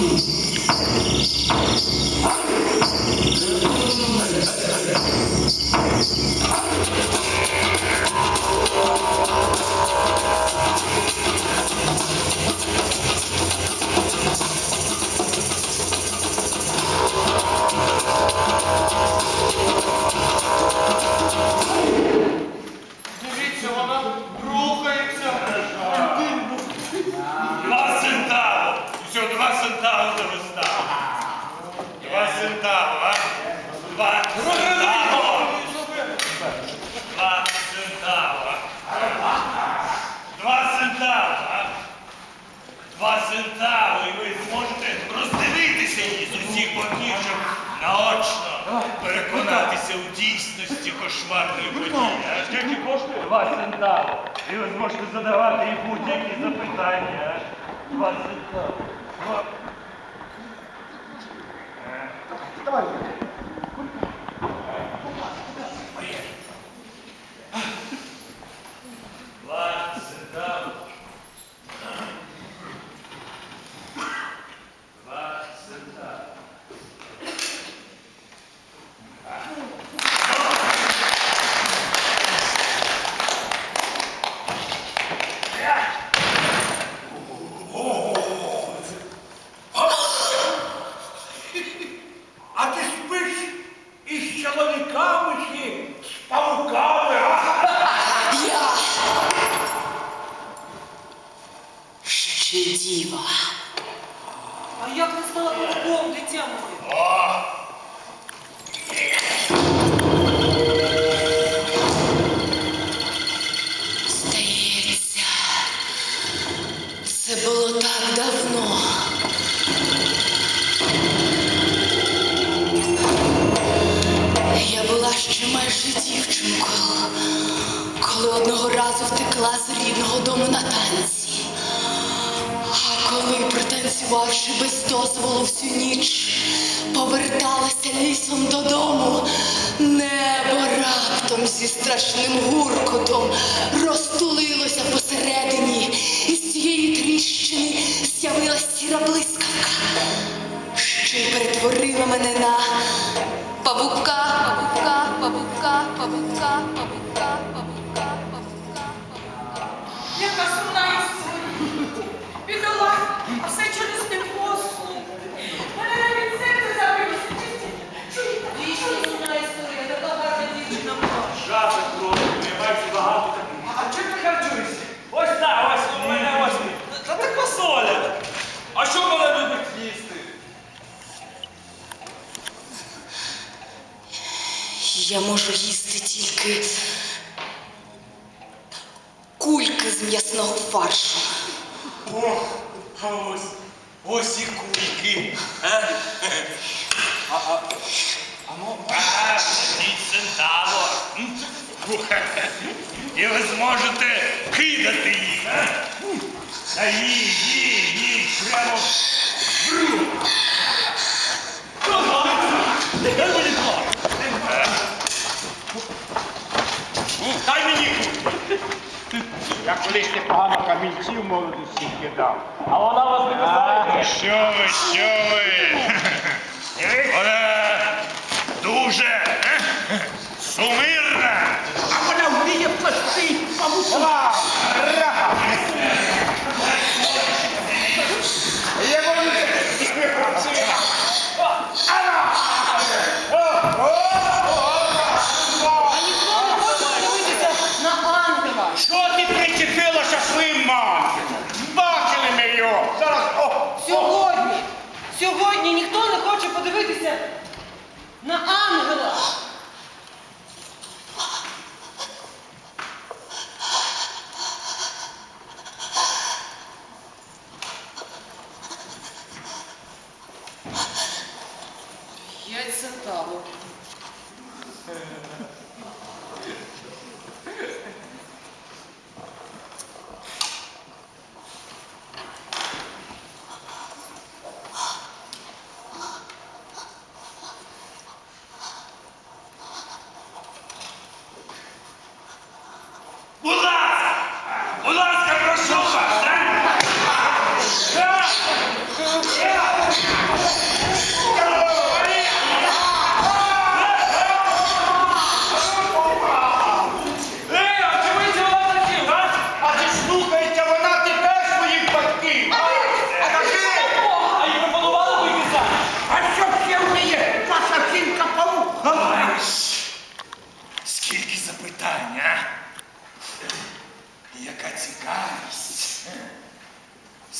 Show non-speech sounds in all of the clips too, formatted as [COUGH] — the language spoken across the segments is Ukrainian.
aqui. Центаву до вистави. Два центаву, а? Два центаву. Два центаву. Два центаву, а? Два центаву, і ви зможете роздивитися її з усіх боків, щоб наочно переконатися у дійсності кошмарної події. Скільки коштує? Два центаву. І ви зможете задавати їй будь-які запитання. Два центаву. たまに。Було так давно. Я була ще майже дівчинкою, коли одного разу втекла з рідного дому на танці. А коли, протанцювавши без дозволу всю ніч, поверталася лісом додому, небо раптом зі страшним гуркотом розтулилося перетворила мене на павука, павука, павука, павука, павука, павука, павука. Яка сумна історія. Бідола, а все через непослух. Мене навіть серце забилося. Дійсно сумна історія, така гарна дівчина була. Жабик трохи, не бачу багато таких. А чим ти харчуєшся? Ось так, ось у мене ось. Та така соля. А що вона любить їсти? Я можу їсти тільки кульки з м'ясного фаршу. А ось, ось і кульки. А? А, а, а ну, А. І ви зможете кидати їх. а? Та їй, їй, їй, прямо в руку. Дай мені два. Дай мені кульки. Я колись непогано камінців молодості кидав. а вона вас не питає? Що ви, що ви? Вона дуже е, сумирна. А вона вміє плести павука. Хоче подивитися на ангела. П'ять центаврів. [LAUGHS] Будь ласка! Будь ласка, прошу вас! е?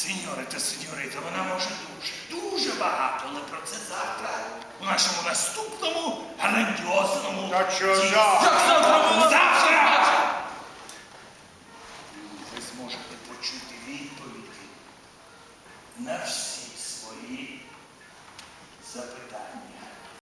Сеньори та сеньорита, вона може дуже, дуже багато, але про це завтра у нашому наступному грандіозному. Та що завтра? Завтра? Завтра